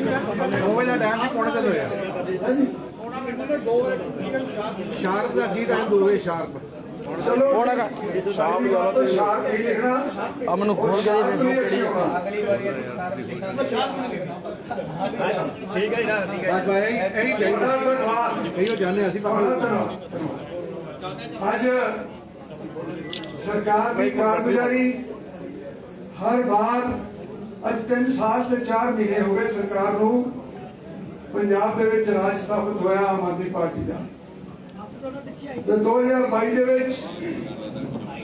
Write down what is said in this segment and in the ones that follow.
9 ਵਜੇ ਦਾ ਟਾਈਮ ਸੀ ਪੌਣੇ ਤਿੰਨ ਹੋਇਆ ਸ਼ਾਰਪ ਦਾ ਸੀ ਟਾਈਮ 2 ਵਜੇ ਸ਼ਾਰਪ ਚਲੋ ਥੋੜਾ ਕਾ ਸ਼ਾਮ ਜ਼ਿਆਦਾ ਤੇ ਸ਼ਾਮ ਨਹੀਂ ਲਿਖਣਾ। ਆ ਮੈਨੂੰ ਖੋਲ ਕੇ ਦੇ ਫੇਸਬੁੱਕ ਠੀਕ ਹੈ ਜੀ ਠੀਕ ਹੈ। ਬਸ ਬਾਈ ਇਹੀ ਚਾਹੀਦਾ। ਇਹੋ ਜਾਣਦੇ ਅਸੀਂ ਅੱਜ ਸਰਕਾਰ ਦੀ ਕਾਰਗੁਜ਼ਾਰੀ ਹਰ ਵਾਰ ਅੱਜ 3 ਸਾਲ ਤੇ 4 ਮਹੀਨੇ ਹੋ ਗਏ ਸਰਕਾਰ ਨੂੰ ਪੰਜਾਬ ਦੇ ਵਿੱਚ ਰਾਜ ਸਥਾਪਿਤ ਹੋਇਆ ਆਮ ਆਦਮੀ ਪਾਰਟੀ ਦਾ। ਤੇ 2022 ਦੇ ਵਿੱਚ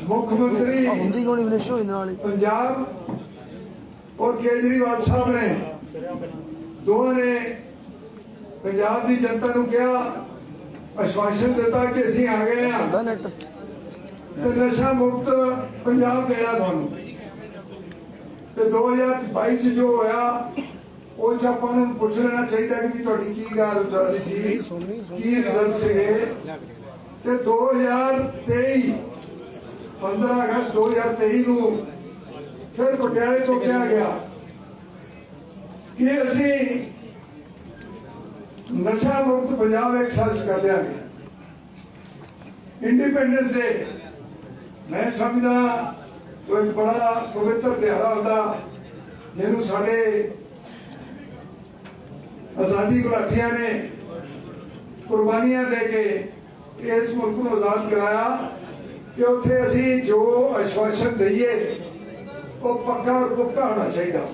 ਮੁੱਖ ਮੰਤਰੀ ਹੁੰਦੀ ਕੋਣੀ ਫਿਨਿਸ਼ ਹੋਈ ਨਾਲ ਪੰਜਾਬ ਔਰ ਕੇਜਰੀਵਾਲ ਸਾਹਿਬ ਨੇ ਦੋਵਾਂ ਨੇ ਪੰਜਾਬ ਦੀ ਜਨਤਾ ਨੂੰ ਕਿਹਾ ਆਸ਼ਵਾਸਨ ਦਿੱਤਾ ਕਿ ਅਸੀਂ ਆ ਗਏ ਨੈਟ। ਤੇ ਨਸ਼ਾ ਮੁਕਤ ਪੰਜਾਬ ਦੇਣਾ ਤੁਹਾਨੂੰ। ਤੇ 2022 ਚ ਜੋ ਹੋਇਆ, ਉਹ ਚ ਆਪਾਂ ਨੂੰ ਪੁੱਛ ਲੈਣਾ ਚਾਹੀਦਾ ਕਿ ਵੀ ਤੁਹਾਡੀ ਕੀ ਗੱਲ ਚੱਲਦੀ ਸੀ, ਕੀ ਰਿਜ਼ਲਟ ਸੀਗੇ। ਤੇ 2023 15 ਅਗਸਤ 2023 ਨੂੰ ਫਿਰ ਪਟਿਆਲੇ ਤੋਂ ਕਿਹਾ ਗਿਆ ਕਿ ਅਸੀਂ ਨਸ਼ਾ ਮੁਕਤ ਪੰਜਾਬ ਇੱਕ ਸਾਲ ਚ ਕਰ ਦਿਆਂਗੇ ਇੰਡੀਪੈਂਡੈਂਸ ਡੇ ਮੈਂ ਸਮਝਦਾ ਕੋਈ ਬੜਾ ਪਵਿੱਤਰ ਦਿਹਾੜਾ ਹੁੰਦਾ। ਜਿਹਨੂੰ ਸਾਡੇ ਆਜ਼ਾਦੀ ਘੁਲਾਟੀਆਂ ਨੇ ਕੁਰਬਾਨੀਆਂ ਦੇ ਕੇ ਇਸ ਮੁਲਕ ਨੂੰ ਆਜ਼ਾਦ ਕਰਾਇਆ ਕਿ ਉੱਥੇ ਅਸੀਂ ਜੋ ਆਸ਼ਵਾਸਨ ਦਈਏ, ਉਹ ਪੱਕਾ ਔਰ ਪੁਖਤਾ ਹੋਣਾ ਚਾਹੀਦਾ।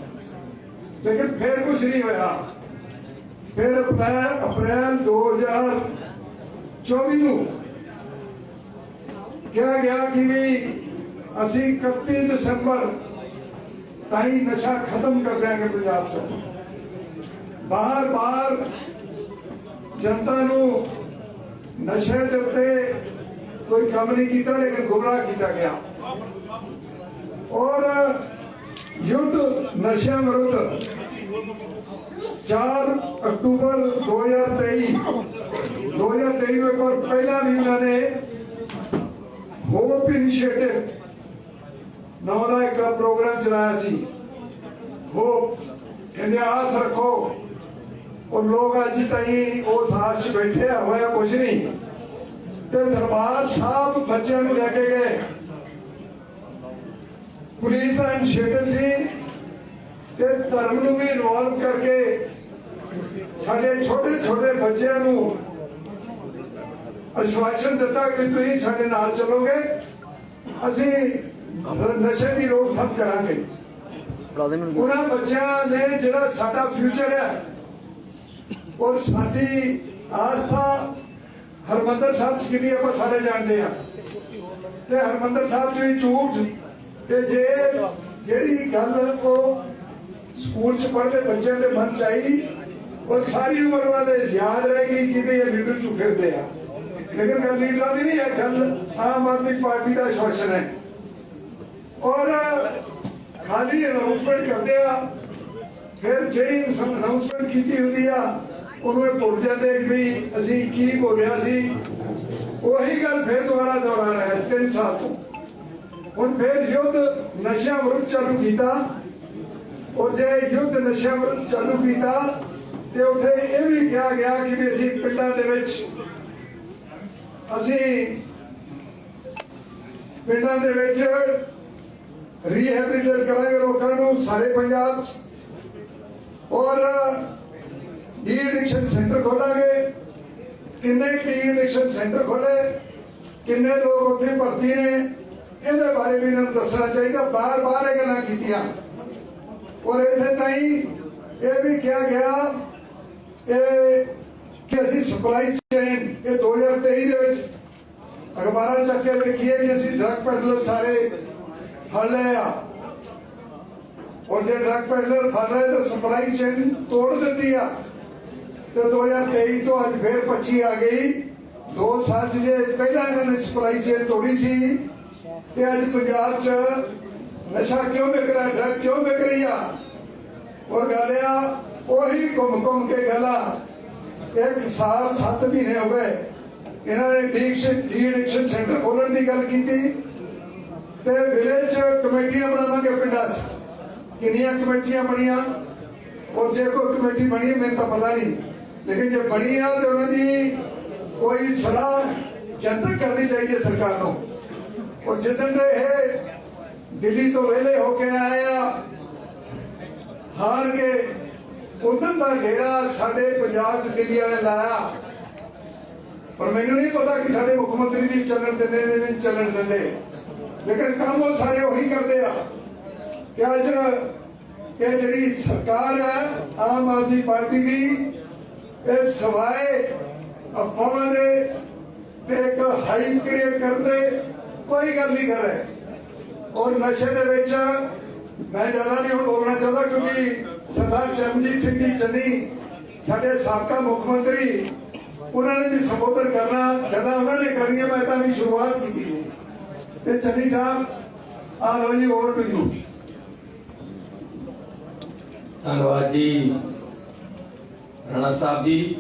ਲੇਕਿਨ ਫਿਰ ਕੁਝ ਨਹੀਂ ਹੋਇਆ। ਫਿਰ ਅਪ੍ਰੈਲ ਅਪ੍ਰੈਲ 2024 ਨੂੰ ਕਿਹਾ ਗਿਆ ਕਿ ਵੀ ਅਸੀਂ 31 ਦਸੰਬਰ ਤਾਈ ਨਸ਼ਾ ਖਤਮ ਕਰ ਦਿਆਂਗੇ ਪੰਜਾਬ ਚ। ਬਾਹਰ ਬਾਹਰ ਜਨਤਾ ਨੂੰ ਨਸ਼ੇ ਦੇ ਉੱਤੇ ਕੋਈ ਕੰਮ ਨਹੀਂ ਕੀਤਾ, ਲੇਕਿਨ ਗੁੰਮਰਾਹ ਕੀਤਾ ਗਿਆ। ਔਰ ਯੁੱਧ ਨਸ਼ਿਆਂ ਵਿਰੁੱਧ 4 ਅਕਤੂਬਰ 2023 2023 ਵਿੱਚ ਪਰ ਪਹਿਲਾਂ ਵੀ ਉਹਨਾਂ ਨੇ ਹੋਪ ਇਨੀਸ਼ੀਏਟਿਵ ਨਾਮ ਦਾ ਇੱਕ ਪ੍ਰੋਗਰਾਮ ਚਲਾਇਆ ਸੀ। ਉਹ ਕਹਿੰਦੇ, ਆਸ ਰੱਖੋ। ਉਹ ਲੋਕ ਅੱਜ ਤਾਈਂ ਉਹ ਆਸ 'ਚ ਬੈਠੇ ਆ, ਹੋਇਆ ਕੁਝ ਨਹੀਂ। ਤੇ ਦਰਬਾਰ ਸਾਹਿਬ ਬੱਚਿਆਂ ਨੂੰ ਲੈ ਕੇ ਗਏ। ਪੁਲਿਸ ਦਾ ਇਨੀਸ਼ੀਏਟਿਵ ਸੀ ਤੇ ਧਰਮ ਨੂੰ ਵੀ ਇਨਵੋਲਵ ਕਰਕੇ ਸਾਡੇ ਛੋਟੇ ਛੋਟੇ ਬੱਚਿਆਂ ਨੂੰ ਅਸ਼ਵਾਸਨ ਦਿੱਤਾ ਕਿ ਤੁਸੀਂ ਸਾਡੇ ਨਾਲ ਚੱਲੋਗੇ। ਅਸੀਂ ਨਸ਼ੇ ਦੀ ਰੋਕਥਾਮ ਕਰਾਂਗੇ ਉਹਨਾਂ ਬੱਚਿਆਂ ਨੇ ਜਿਹੜਾ ਸਾਡਾ ਫਿਊਚਰ ਹੈ ਔਰ ਸਾਡੀ ਆਸਥਾ ਹਰਮੰਦਰ ਸਾਹਿਬ ਚ ਕਿੰਨੀ ਆਪਾਂ ਸਾਰੇ ਜਾਣਦੇ ਆ ਤੇ ਹਰਮੰਦਰ ਸਾਹਿਬ ਚ ਵੀ ਝੂਠ ਤੇ ਜੇ ਜਿਹੜੀ ਗੱਲ ਉਹ ਸਕੂਲ ਚ ਪੜ੍ਹਦੇ ਬੱਚਿਆਂ ਦੇ ਮਨ ਚ ਆਈ ਉਹ ਸਾਰੀ ਉਮਰ ਉਹਨਾਂ ਦੇ ਯਾਦ ਰਹੇਗੀ ਕਿ ਵੀ ਇਹ ਲੀਡਰ ਝੂਠੇ ਆ। ਲੇਕਿਨ ਗੱਲ ਲੀਡਰਾਂ ਦੀ ਨਹੀਂ ਹੈ ਗੱਲ ਆਮ ਆਦਮੀ ਪਾਰਟੀ ਦਾ ਸ਼ਾਸਨ ਹੈ। ਔਰ ਖਾਲੀ ਅਨਾਉਂਸਮੈਂਟ ਕਰਦੇ ਆ, ਫਿਰ ਜਿਹੜੀ ਅਨਾਉਂਸਮੈਂਟ ਕੀਤੀ ਹੁੰਦੀ ਆ, ਉਹਨੂੰ ਇਹ ਭੁੱਲ ਜਾਂਦੇ ਵੀ ਅਸੀਂ ਕੀ ਬੋਲਿਆ ਸੀ। ਉਹੀ ਗੱਲ ਫਿਰ ਦੁਬਾਰਾ ਦੁਹਰਾ ਰਿਹਾ ਤਿੰਨ ਸਾਲ ਤੋਂ। ਹੁਣ ਫਿਰ ਯੁੱਧ ਨਸ਼ਿਆਂ ਵਿਰੁੱਧ ਚਾਲੂ ਕੀਤਾ। ਉਹ ਜੇ ਯੁੱਧ ਨਸ਼ਿਆਂ ਵਿਰੁੱਧ ਚਾਲੂ ਕੀਤਾ ਤੇ ਉੱਥੇ ਇਹ ਵੀ ਕਿਹਾ ਗਿਆ ਕਿ ਵੀ ਅਸੀਂ ਪਿੰਡਾਂ ਦੇ ਵਿੱਚ ਅਸੀਂ ਪਿੰਡਾਂ ਦੇ ਵਿੱਚ ਰੀਹੈਬਿਲਿਟੇਟ ਕਰਾਂਗੇ ਲੋਕਾਂ ਨੂੰ ਸਾਰੇ ਪੰਜਾਬ 'ਚ ਔਰ ਡੀ ਐਡਿਕਸ਼ਨ ਸੈਂਟਰ ਖੋਲਾਂਗੇ ਕਿੰਨੇ ਡੀ ਐਡਿਕਸ਼ਨ ਸੈਂਟਰ ਖੋਲੇ ਕਿੰਨੇ ਲੋਕ ਉੱਥੇ ਭਰਤੀ ਨੇ ਇਹਦੇ ਬਾਰੇ ਵੀ ਇਹਨਾਂ ਨੂੰ ਦੱਸਣਾ ਚਾਹੀਦਾ ਬਾਰ-ਬਾਰ ਇਹ ਗੱਲਾਂ ਕੀਤੀਆਂ ਔਰ ਇੱਥੇ ਤਾਈ ਇਹ ਵੀ ਕਿਹਾ ਗਿਆ ਇਹ ਕਿ ਅਸੀਂ ਸਪਲਾਈ ਚੇਨ ਇਹ 2023 ਦੇ ਵਿੱਚ ਅਖਬਾਰਾਂ ਚੱਕ ਕੇ ਵੇਖੀਏ ਕਿ ਅਸੀਂ ਡਰਗ ਪੈਡਲਰ ਸਾਰੇ ਫੜ ਲਏ ਆ ਔਰ ਜੇ ਡਰਗ ਪੈਡਲਰ ਫੜ ਰਹੇ ਤਾਂ ਸਪਲਾਈ ਚੇਨ ਤੋੜ ਦਿੱਤੀ ਆ। ਤੇ 2023 ਤੋਂ ਅੱਜ ਫੇਰ 25 ਆ ਗਈ। ਦੋ ਸਾਲ 'ਚ ਜੇ ਪਹਿਲਾਂ ਇਹਨਾਂ ਨੇ ਸਪਲਾਈ ਚੇਨ ਤੋੜੀ ਸੀ, ਤੇ ਅੱਜ ਪੰਜਾਬ 'ਚ ਨਸ਼ਾ ਕਿਉਂ ਵਿਕ ਰਿਹਾ ਡਰਗ ਕਿਉਂ ਵਿਕ ਰਹੀ ਆ? ਔਰ ਗੱਲ ਆ, ਉਹੀ ਘੁੰਮ ਘੁੰਮ ਕੇ ਗੱਲਾਂ ਇੱਕ ਸਾਲ 7 ਮਹੀਨੇ ਹੋ ਗਏ। ਇਹਨਾਂ ਨੇ ਡੀਕਸ਼ਨ ਡੀ ਸੈਂਟਰ ਖੋਲਣ ਦੀ ਗੱਲ ਕੀਤੀ। ਤੇ ਵਿਲੇਜ ਕਮੇਟੀਆਂ ਬਣਾਵਾਂਗੇ ਪਿੰਡਾਂ 'ਚ। ਕਿੰਨੀਆਂ ਕਮੇਟੀਆਂ ਬਣੀਆਂ? ਉਹ ਜੇ ਕੋਈ ਕਮੇਟੀ ਬਣੀ, ਮੈਨੂੰ ਤਾਂ ਪਤਾ ਨਹੀਂ। ਲੇਕਿਨ ਜੇ ਬਣੀ ਆ, ਤੇ ਉਹਨਾਂ ਦੀ ਕੋਈ ਸਲਾਹ ਜਨਤਕ ਕਰਨੀ ਚਾਹੀਦੀ ਹੈ ਸਰਕਾਰ ਨੂੰ। ਉਹ ਜਿੱਦਣ ਦੇ ਇਹ ਦਿੱਲੀ ਤੋਂ ਵਿਹਲੇ ਹੋ ਕੇ ਆਏ ਆ, ਹਾਰ ਕੇ ਉਦੋਂ ਦਾ ਡੇਰਾ ਸਾਡੇ ਪੰਜਾਬ ਚ ਦਿੱਲੀ ਵਾਲੇ ਲਾਇਆ। ਪਰ ਮੈਨੂੰ ਨਹੀਂ ਪਤਾ ਕਿ ਸਾਡੇ ਮੁੱਖ ਮੰਤਰੀ ਦੀ ਚੱਲਣ ਦਿੰਦੇ ਨੇ ਨਹੀਂ ਚੱਲਣ ਦਿੰਦੇ। ਲੇਕਿਨ ਕੰਮ ਉਹ ਸਾਰੇ ਉਹੀ ਕਰਦੇ ਆ ਕਿ ਅੱਜ ਇਹ ਜਿਹੜੀ ਸਰਕਾਰ ਹੈ, ਆਮ ਆਦਮੀ ਪਾਰਟੀ ਦੀ, ਇਹ ਸਵਾਏ ਅਫਵਾਹਾਂ ਦੇ ਤੇ ਇੱਕ ਹਾਈਪ ਕ੍ਰੀਏਟ ਕਰਨ ਦੇ ਕੋਈ ਗੱਲ ਨਹੀਂ ਕਰ ਰਹੇ। ਔਰ ਨਸ਼ੇ ਦੇ ਵਿੱਚ ਮੈਂ ਜ਼ਿਆਦਾ ਨਹੀਂ ਹੁਣ ਬੋਲਣਾ ਚਾਹੁੰਦਾ ਕਿਉਂਕਿ ਸਰਦਾਰ ਚਰਨਜੀਤ ਸਿੰਘ ਜੀ ਚੰਨੀ, ਸਾਡੇ ਸਾਬਕਾ ਮੁੱਖ ਮੰਤਰੀ, ਉਹਨਾਂ ਨੇ ਵੀ ਸੰਬੋਧਨ ਕਰਨਾ, ਜਦੋਂ ਉਹਨਾਂ ਨੇ ਕਰਨੀ ਹੈ, ਮੈਂ ਤਾਂ ਵੀ ਸ਼ੁਰੂਆਤ ਕੀਤੀ ਸੀ। ਤੇ ਚੰਨੀ ਸਾਹਿਬ ਆ ਲੋ ਜੀ ਓਵਰ ਟੂ ਯੂ ਧੰਨਵਾਦ ਜੀ। ਰਾਣਾ ਸਾਹਿਬ ਜੀ,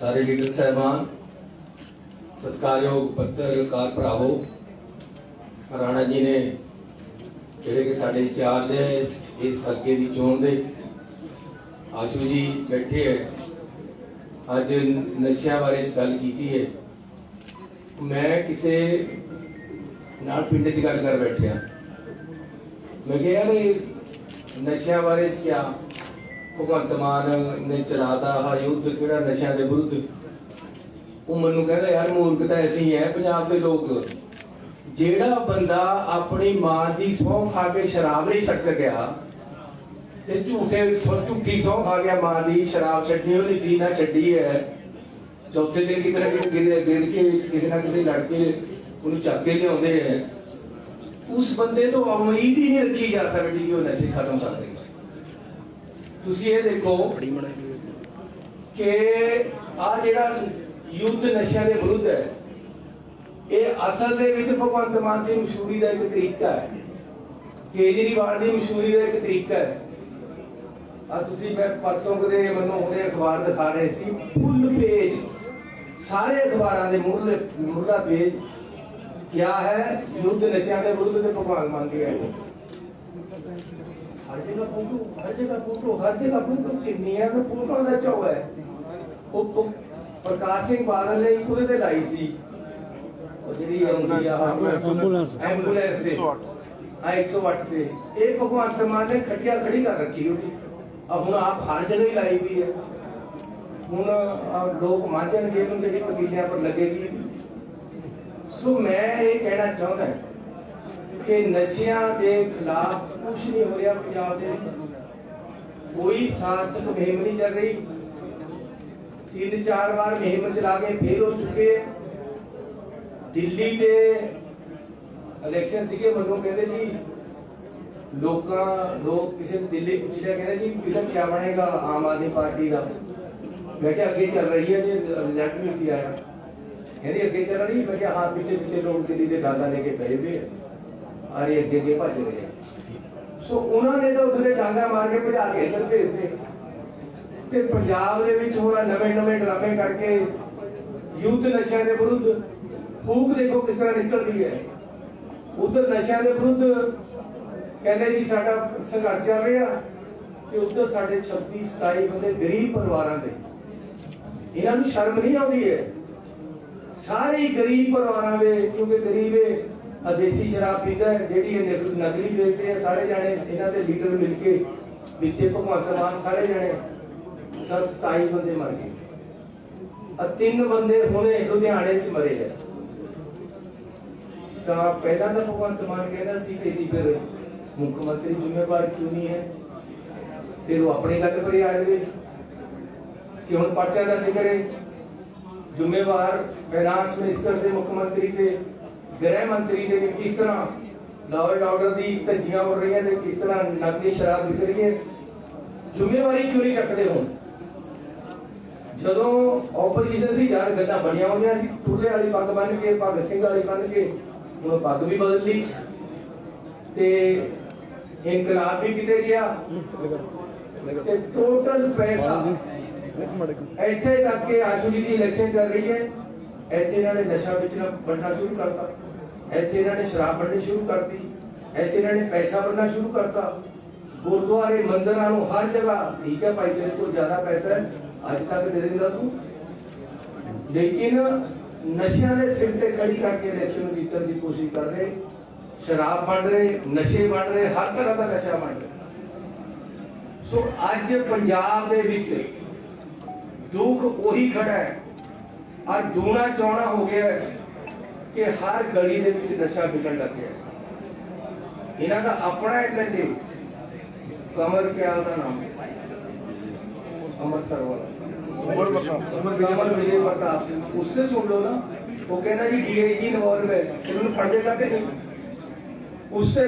ਸਾਰੇ ਲੀਡਰ ਸਾਹਿਬਾਨ, ਸਤਿਕਾਰਯੋਗ ਪੱਤਰਕਾਰ ਭਰਾਵੋ, ਰਾਣਾ ਜੀ ਨੇ ਜਿਹੜੇ ਕਿ ਸਾਡੇ ਇੰਚਾਰਜ ਹੈ, ਇਸ- ਇਸ ਹਲਕੇ ਦੀ ਚੋਣ ਦੇ ਆਸ਼ੂ ਜੀ ਬੈਠੇ ਹੈ। ਅੱਜ ਨਸ਼ਿਆਂ ਬਾਰੇ ਗੱਲ ਕੀਤੀ ਹੈ। ਮੈਂ ਕਿਸੇ ਨਾਲ ਪਿੰਡ 'ਚ ਗੱਲ ਕਰ ਬੈਠਿਆ। ਮੈਂ ਕਿਹਾ, ਯਾਰ, ਇਹ ਨਸ਼ਿਆਂ ਬਾਰੇ ਕਿਆ? ਭਗਵੰਤ ਮਾਨ ਨੇ ਚਲਾਤਾ ਹਾ ਯੁੱਧ, ਕਿਹੜਾ ਨਸ਼ਿਆਂ ਦੇ ਵਿਰੁੱਧ? ਉਹ ਮੈਨੂੰ ਕਹਿੰਦਾ, ਯਾਰ, ਮੂਰਖ ਤਾਂ ਐਸੀ ਹੈ ਪੰਜਾਬ ਦੇ ਲੋਕ। ਜਿਹੜਾ ਬੰਦਾ ਆਪਣੀ ਮਾਂ ਦੀ ਸਹੁੰ ਖਾ ਕੇ ਸ਼ਰਾਬ ਨਹੀਂ ਛੱਡ ਸਕਿਆ ਤੇ ਝੂਠੇ, ਝੂਠੀ ਸਹੁੰ ਖਾ ਗਿਆ ਮਾਂ ਦੀ ਸ਼ਰਾਬ ਛੱਡਣੀ ਉਹਦੀ ਸੀ ਨਾ ਛੱਡੀ ਹੈ ਚੌਥੇ ਦਿਨ ਕਿਤੇ ਨਾ ਕਿਤੇ ਗਿਰ ਕੇ ਕਿਸੇ ਨਾ ਕਿਸੇ ਲੜ ਕੇ ਉਹਨੂੰ ਚੱਕ ਕੇ ਲਿਆਉਂਦੇ ਹੈ ਉਸ ਬੰਦੇ ਤੋਂ ਉਮੀਦ ਹੀ ਨਹੀਂ ਰੱਖੀ ਜਾ ਸਕਦੀ ਕਿ ਉਹ ਨਸ਼ੇ ਖਤਮ ਕਰ ਦੇਗਾ ਤੁਸੀਂ ਇਹ ਦੇਖੋ ਕਿ ਆ ਜਿਹੜਾ ਯੁੱਧ ਨਸ਼ਿਆਂ ਦੇ ਵਿਰੁੱਧ ਹੈ ਇਹ ਅਸਲ ਦੇ ਵਿੱਚ ਭਗਵੰਤ ਮਾਨ ਦੀ ਮਸ਼ਹੂਰੀ ਦਾ ਇੱਕ ਤਰੀਕਾ ਹੈ। ਕੇਜਰੀਵਾਲ ਦੀ ਮਸ਼ਹੂਰੀ ਦਾ ਇੱਕ ਤਰੀਕਾ ਹੈ। ਆ ਤੁਸੀਂ ਮੈਂ ਪਰਸੋਂ ਕਦੇ ਮੈਨੂੰ ਉਹਦੇ ਅਖਬਾਰ ਦਿਖਾ ਰਹੇ ਸੀ ਫੁੱਲ ਪੇਜ। ਸਾਰੇ ਅਖਬਾਰਾਂ ਦੇ ਮੁੱਢਲੇ ਮੁੱਢਲਾ ਪੇਜ ਕਿਆ ਹੈ ਯੁੱਧ ਨਸ਼ਿਆਂ ਦੇ ਵਿਰੁੱਧ ਤੇ ਭਗਵਾਨ ਮਾਨ ਦੀ ਹੈ। ਹਰ ਜਗ੍ਹਾ ਫੋਟੋ ਹਰ ਜਗ੍ਹਾ ਫੋਟੋ ਹਰ ਜਗ੍ਹਾ ਫੋਟੋ ਕਿੰਨੀਆਂ ਕੁ ਫੋਟੋ ਦਾ ਚੌ ਹੈ। ਉਹ ਪ੍ਰਕਾਸ਼ ਸਿੰਘ ਬਾਦਲ ਨੇ ਇੱਕ ਉਹਦੇ ਤੇ ਲਾਈ ਸੀ। ਉਹ ਜਿਹੜੀ ਆ ਐਂਬੂਲੈਂਸ। ਐਂਬੂਲੈਂਸ ਦੇ ਆ 108 ਤੇ। ਇਹ ਭਗਵੰਤ ਮਾਨ ਨੇ ਖਟਿਆ ਖੜੀ ਕਰ ਰੱਖੀ ਉਹਦੀ। ਆ ਹੁਣ ਆਪ ਹਰ ਜਗ੍ਹਾ ਹੀ ਲਾਈ ਵੀ ਹੈ। ਹੁਣ ਲੋਕ ਮੰਨਣਗੇ ਇਹਨੂੰ ਜਿਹੜੀ ਵਕੀਲਿਆਂ ਪਰ ਲੱਗੇਗੀ ਸੋ ਮੈਂ ਇਹ ਕਹਿਣਾ ਚਾਹੁੰਦਾ ਕਿ ਨਸ਼ਿਆਂ ਦੇ ਖਿਲਾਫ ਕੁਝ ਨਹੀਂ ਹੋ ਰਿਹਾ ਪੰਜਾਬ ਦੇ ਵਿੱਚ। ਕੋਈ ਸਾਰਥਕ ਮੁਹਿੰਮ ਨਹੀਂ ਚੱਲ ਰਹੀ। ਤਿੰਨ ਚਾਰ ਵਾਰ ਮੁਹਿੰਮ ਚਲਾ ਕੇ ਫੇਲ ਹੋ ਚੁੱਕੇ ਦਿੱਲੀ ਦੇ ਇਲੈਕਸ਼ਨ ਸੀਗੇ, ਮੈਨੂੰ ਕਹਿੰਦੇ ਜੀ, ਲੋਕਾਂ, ਲੋਕ ਕਿਸੇ ਨੂੰ ਦਿੱਲੀ ਪੁੱਛਿਆ, ਕਹਿੰਦੇ ਜੀ ਇਹਦਾ ਕੀ ਬਣੇਗਾ ਆਮ ਆਦਮੀ ਪਾਰਟੀ ਦਾ? ਮੈਂ ਕਿਹਾ ਅੱਗੇ ਚੱਲ ਰਹੀ ਹੈ ਜੀ ਰਿਜ਼ਲਟ ਵੀ ਸੀ ਆਇਆ। ਕਹਿੰਦੇ ਅੱਗੇ ਚੱਲ ਰਹੀ, ਮੈਂ ਕਿਹਾ ਹਾਂ, ਪਿੱਛੇ ਪਿੱਛੇ ਲੋਕ ਦਿੱਲੀ ਦੇ ਡਾਂਗਾ ਲੈ ਕੇ ਪਏ ਵੀ ਅਰੇ ਅੱਗੇ ਅੱਗੇ ਭੱਜ ਰਹੇ ਸੋ ਉਹਨਾਂ ਨੇ ਤਾਂ ਉੱਥੇ ਡਾਂਗਾ ਮਾਰ ਕੇ ਭਜਾ ਕੇ ਇੱਧਰ ਭੇਜਦੇ ਤੇ ਪੰਜਾਬ ਦੇ ਵਿੱਚ ਹੁਣ ਨਵੇਂ ਨਵੇਂ ਡਰਾਮੇ ਕਰਕੇ ਯੁੱਧ ਨਸ਼ਿਆਂ ਦੇ ਵਿਰੁੱਧ ਫੂਕ ਦੇਖੋ ਕਿਸ ਤਰ੍ਹਾਂ ਨਿਕਲਦੀ ਹੈ। ਉਧਰ ਨਸ਼ਿਆਂ ਦੇ ਵਿਰੁੱਧ ਕਹਿੰਦੇ ਜੀ ਸਾਡਾ ਸੰਘਰਸ਼ ਚੱਲ ਰਿਹਾ ਤੇ ਉਧਰ ਸਾਡੇ 26 27 ਬੰਦੇ ਗਰੀਬ ਪਰਿਵਾਰਾਂ ਦੇ। ਇਹਨਾਂ ਨੂੰ ਸ਼ਰਮ ਨਹੀਂ ਆਉਂਦੀ ਹੈ ਸਾਰੇ ਹੀ ਗਰੀਬ ਪਰਿਵਾਰਾਂ ਦੇ, ਕਿਉਂਕਿ ਗਰੀਬ ਇਹ ਅਦੇਸੀ ਸ਼ਰਾਬ ਪੀਂਦਾ ਹੈ, ਜਿਹੜੀ ਇਹ ਨਕਲੀ ਵੇਚਦੇ ਆ, ਸਾਰੇ ਜਾਣੇ ਇਹਨਾਂ ਦੇ ਲੀਡਰ ਮਿਲ ਕੇ ਵਿੱਚੇ ਭਗਵੰਤ ਮਾਨ ਸਾਰੇ ਜਾਣੇ 10 27 ਬੰਦੇ ਮਰ ਗਏ। ਆ ਤਿੰਨ ਬੰਦੇ ਹੁਣੇ ਲੁਧਿਆਣੇ ਚ ਮਰੇ ਆ। ਤਾਂ ਪਹਿਲਾਂ ਤਾਂ ਭਗਵੰਤ ਮਾਨ ਕਹਿੰਦਾ ਸੀ ਕਿ ਜੀ ਫਿਰ ਮੁੱਖ ਮੰਤਰੀ ਜ਼ਿੰਮੇਵਾਰ ਕਿਉਂ ਨਹੀਂ ਹੈ? ਫਿਰ ਉਹ ਆਪਣੀ ਲੱਗ ਕਰੀ ਆ ਜਾਵੇ ਕਿ ਹੁਣ ਪਰਚਾ ਦਰਜ ਕਰੇ। ਜ਼ਿੰਮੇਵਾਰ ਫਾਈਨਾਂਸ ਮਿਨਿਸਟਰ ਦੇ, ਮੁੱਖ ਮੰਤਰੀ ਤੇ, ਗ੍ਰਹਿ ਮੰਤਰੀ ਦੇ ਕਿਸ ਤਰ੍ਹਾਂ ਲਾਅ ਐਂਡ ਆਰਡਰ ਦੀ ਧੱਜੀਆਂ ਹੋ ਰਹੀਆਂ ਤੇ ਕਿਸ ਤਰ੍ਹਾਂ ਨਕਲੀ ਸ਼ਰਾਬ ਵਿਕ ਰਹੀ ਹੈ। ਜ਼ਿੰਮੇਵਾਰੀ ਕਿਉਂ ਨਹੀਂ ਚੱਕਦੇ ਹੁਣ? ਜਦੋਂ ਆਪੋਜੀਸ਼ਨ ਸੀ ਯਾਰ ਗੱਲਾਂ ਬਣੀਆਂ ਹੋਈਆਂ ਸੀ, ਟੁੱਲੇ ਵਾਲੀ ਪੱਗ ਬੰਨ ਕੇ ਭਗਤ ਸਿੰਘ ਵਾਲੀ ਬੰਨ ਕੇ, ਹੁਣ ਪੱਗ ਵੀ ਬਦਲ ਲਈ। ਤੇ ਇਨਕਲਾਬ ਵੀ ਕਿਤੇ ਗਿਆ। ਤੇ ਟੋਟਲ ਪੈਸਾ ਇੱਥੇ ਤੱਕ ਕਿ ਆਸ਼ੂ ਜੀ ਦੀ ਇਲੈਕਸ਼ਨ ਚੱਲ ਰਹੀ ਹੈ। ਇੱਥੇ ਇਹਨਾਂ ਨੇ ਨਸ਼ਾ ਵੇਚਣਾ ਵੰਡਣਾ ਸ਼ੁਰੂ ਕਰਤਾ। ਇੱਥੇ ਇਹਨਾਂ ਨੇ ਸ਼ਰਾਬ ਵੰਡਣੀ ਸ਼ੁਰੂ ਕਰਤੀ। ਇੱਥੇ ਇਹਨਾਂ ਨੇ ਪੈਸਾ ਵੰਡਣਾ ਸ਼ੁਰੂ ਕਰਤਾ। ਗੁਰਦੁਆਰੇ, ਮੰਦਿਰਾਂ ਨੂੰ ਹਰ ਜਗ੍ਹਾ, ਠੀਕ ਹੈ ਭਾਈ, ਤੇਰੇ ਕੋਲ ਜ਼ਿਆਦਾ ਪੈਸਾ ਹੈ। ਅੱਜ ਤੱਕ ਦੇ ਦਿੰਦਾ ਤੂੰ। ਲੇਕਿਨ ਨਸ਼ਿਆਂ ਦੇ ਸਿਰ ਤੇ ਖੜੀ ਕਰਕੇ ਇਲੈਕਸ਼ਨ ਜਿੱਤਣ ਦੀ ਕੋਸ਼ਿਸ਼ ਕਰ ਰਹੇ। ਸ਼ਰਾਬ ਵੰਡ ਰਹੇ, ਨਸ਼ੇ ਵੰਡ ਰਹੇ, ਹਰ ਤਰ੍ਹਾਂ ਦਾ ਨਸ਼ਾ ਵੰਡ ਰਹੇ। ਸੋ ਅੱਜ ਪੰਜਾਬ ਦੇ ਵਿੱਚ ਦੁੱਖ ਉਹੀ ਖੜਾ ਹੈ। ਅੱਜ ਦੂਣਾ ਚੌਣਾ ਹੋ ਗਿਆ ਹੈ ਕਿ ਹਰ ਗਲੀ ਦੇ ਵਿੱਚ ਨਸ਼ਾ ਵਿਕਣ ਲੱਗਿਆ ਹੈ। ਇਹਨਾਂ ਦਾ ਆਪਣਾ ਐਮਐਲਏ ਕਮਰ ਕਿਆਲ ਦਾ ਨਾਮ ਹੈ। ਅੰਮ੍ਰਿਤਸਰ ਵਾਲਾ। ਉਮਰ ਪ੍ਰਤਾਪ। ਉਮਰ ਵਿਜੇ ਪ੍ਰਤਾਪ। ਉਸਨੇ ਸੁਣ ਲਓ ਨਾ। ਉਹ ਕਹਿੰਦਾ ਜੀ ਡੀਆਈਜੀ ਇਨਵੋਲਵ ਹੈ ਤੇ ਉਹਨੂੰ ਫੜ ਦੇਗਾ ਤੇ ਨਹੀਂ? ਉਸਨੇ